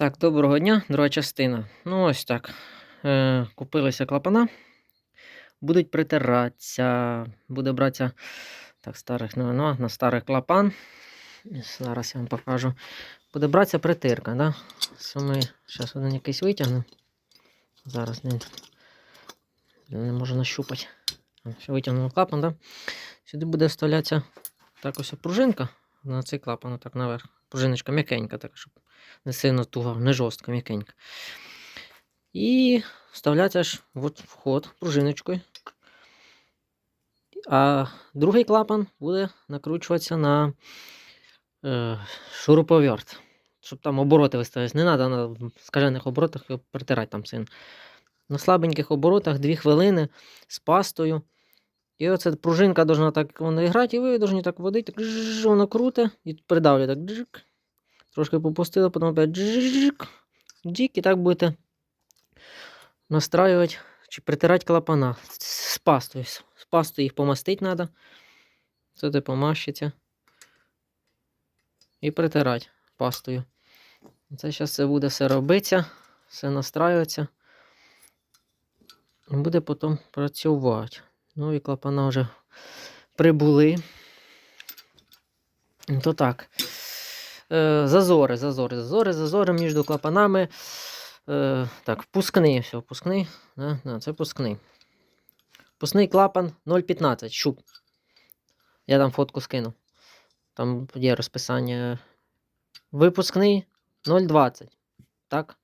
Так, доброго дня, друга частина. Ну, ось так. Е, купилися клапана. Будуть притиратися. Буде братися так, старих, ну, на старий клапан. Зараз я вам покажу. Буде братися притирка, да? Зараз один якийсь витягну. Зараз не, не можу нащупати. Ще витягнув клапан, да? Сюди буде вставлятися так ось пружинка на цей клапан, так наверх. Пружиночка м'якенька, так, щоб не сильно туга, не жорстка, м'якенька. І вставляється ж от вход пружиночкою. А другий клапан буде накручуватися на е, шуруповерт. Щоб там обороти виставити. Не треба на скажених оборотах притирати там сильно. На слабеньких оборотах 2 хвилини з пастою. І оце пружинка должна так воно грати, і ви повинні так водити, так воно круте і придавлює так. Трошки попустили, потім опять джик, джик, і так будете настраювати чи притирати клапана з пастою. З пастою їх помастити треба. Це ти помащиться. І притирати пастою. Це зараз це буде все робитися, все настраюється. І буде потім працювати. Нові клапана вже прибули. То так. Е, зазори, зазори, зазори, зазори між клапанами. Е, так, впускний, все, впускний. Це впускний. Впускний клапан 0,15 щуп. Я там фотку скину. Там є розписання. Випускний 0,20. Так.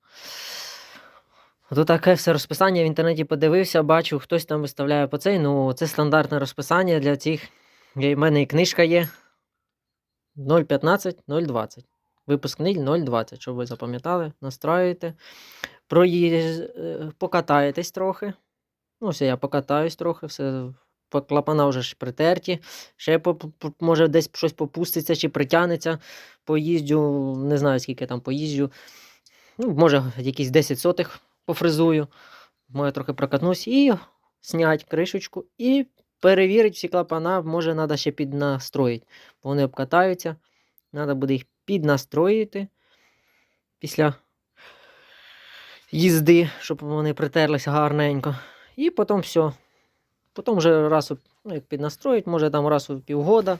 Тут таке все розписання в інтернеті подивився, бачу, хтось там виставляє по цей. Ну, це стандартне розписання для цих. У мене і книжка є. 0,15, 0,20. Випускний 0,20, щоб ви запам'ятали, настроюєте. Проїз... е, Покатаєтесь трохи. Ну, все, я покатаюсь трохи, все. Клапана вже ж притерті. Ще може десь щось попуститься чи притягнеться. Поїздю, не знаю, скільки там поїздю. Ну, може, якісь 10 сотих пофризую. Може, трохи прокатнусь і снять кришечку і перевірити всі клапана, може, треба ще піднастроїти. Вони обкатаються. Треба буде їх піднастроїти після їзди, щоб вони притерлися гарненько. І потім все. Потім вже раз ну, як піднастроїть, може там раз у півгода.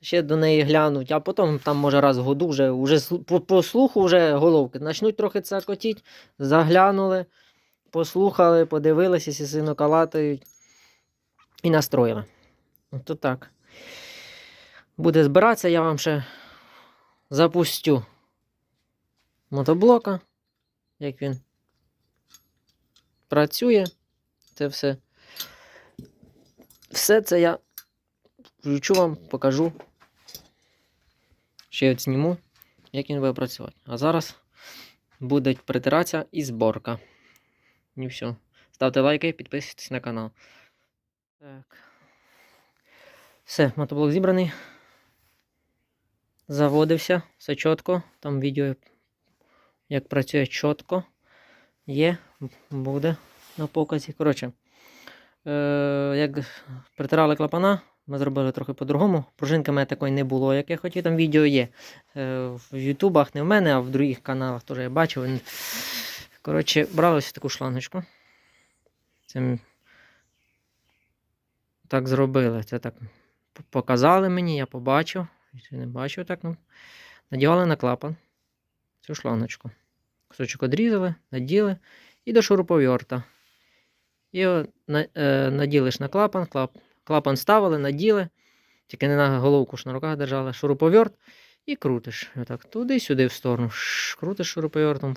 Ще до неї глянуть, а потім там може раз в году вже, вже по, слуху вже головки. Начнуть трохи цакотіть, заглянули, послухали, подивилися, сильно калатають і настроїли. То так. Буде збиратися, я вам ще запустю мотоблока, як він працює. Це все. Все це я включу вам, покажу. Ще от зніму, як він буде працювати. А зараз буде притиратися і зборка. І все. Ставте лайки, підписуйтесь на канал. Так. Все, мотоблок зібраний. Заводився, все чітко. Там відео, як працює чітко. Є, буде на показі. Коротше, е, як притирали клапана, ми зробили трохи по-другому. Пружинки в мене такої не було, як я хотів. Там відео є. Е, в Ютубах не в мене, а в других каналах теж я бачив. Коротше, брали ось таку шлангочку. Це так зробили. Це так показали мені, я побачив. Ще не бачив так. Ну. Надівали на клапан цю шлангочку. Кусочок одрізали, наділи і до шуруповерта. І на, е, наділиш на клапан, клап, клапан ставили, наділи, тільки не на головку ж на руках держали, шуруповерт і крутиш. Отак, туди-сюди в сторону. Ш, крутиш шуруповертом,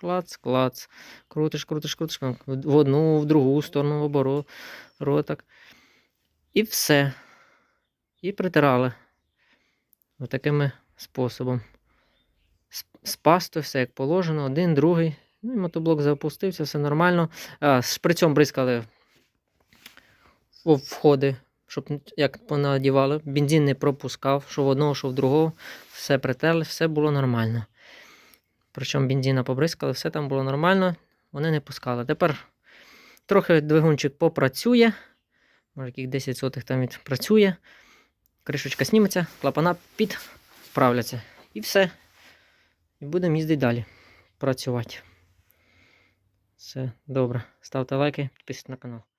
клац, клац, крутиш, крутиш, крутиш, в одну, в другу сторону, в оборот, ротак. І все. І притирали. Отакими способом. З, пастою все як положено, один, другий. Ну і мотоблок запустився, все нормально. А, шприцем бризкали входи, щоб як понадівали. Бензин не пропускав, що в одного, що в другого. Все притерли, все було нормально. Причому бензина побризкали, все там було нормально, вони не пускали. Тепер трохи двигунчик попрацює. Може, яких 10 сотих там відпрацює. Кришечка сніметься, клапана підправляться. І все. І будемо їздити далі. працювати. Все добре. Ставте лайки, підписуйтесь на канал.